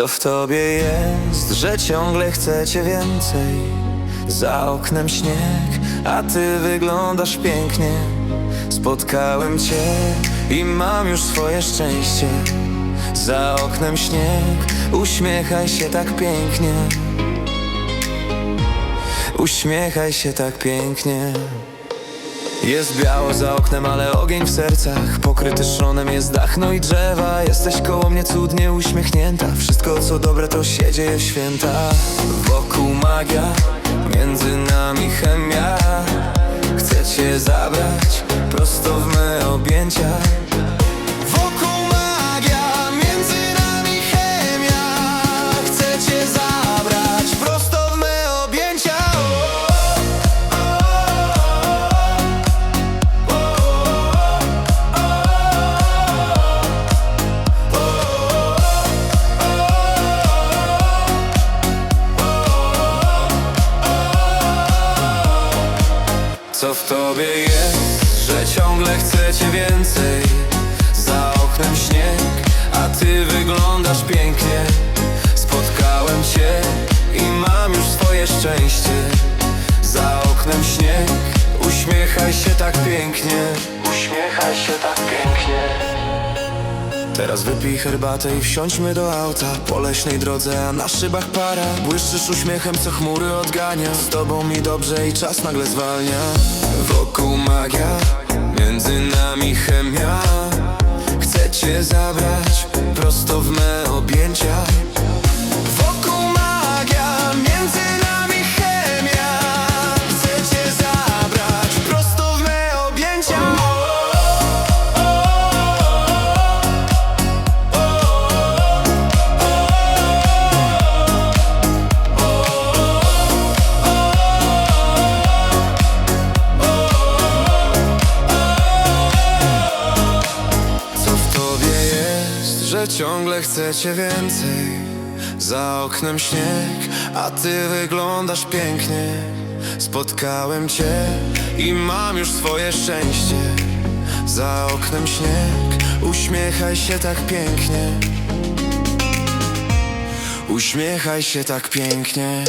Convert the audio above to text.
Co w tobie jest, że ciągle chcecie więcej? Za oknem śnieg, a ty wyglądasz pięknie. Spotkałem cię i mam już swoje szczęście. Za oknem śnieg, uśmiechaj się tak pięknie. Uśmiechaj się tak pięknie. Jest biało za oknem, ale ogień w sercach. Pokryty szronem jest dach, no i drzewa. Jesteś koło mnie cudnie uśmiechnięta. Wszystko co dobre to się dzieje w święta. Wokół magia, między nami chemia. Chcę cię zabrać prosto w me objęcia Co w tobie jest, że ciągle chcecie więcej? Za oknem śnieg, a ty wyglądasz pięknie. Spotkałem cię i mam już swoje szczęście Teraz wypij herbatę i wsiądźmy do auta. Po leśnej drodze, a na szybach para. Błyszczysz uśmiechem, co chmury odgania. Z tobą mi dobrze i czas nagle zwalnia. Wokół magia, między nami chemia. Chcę cię zabrać prosto w me objęcia że ciągle chcecie więcej? Za oknem śnieg, a ty wyglądasz pięknie. Spotkałem cię i mam już swoje szczęście. Za oknem śnieg, uśmiechaj się tak pięknie. Uśmiechaj się tak pięknie.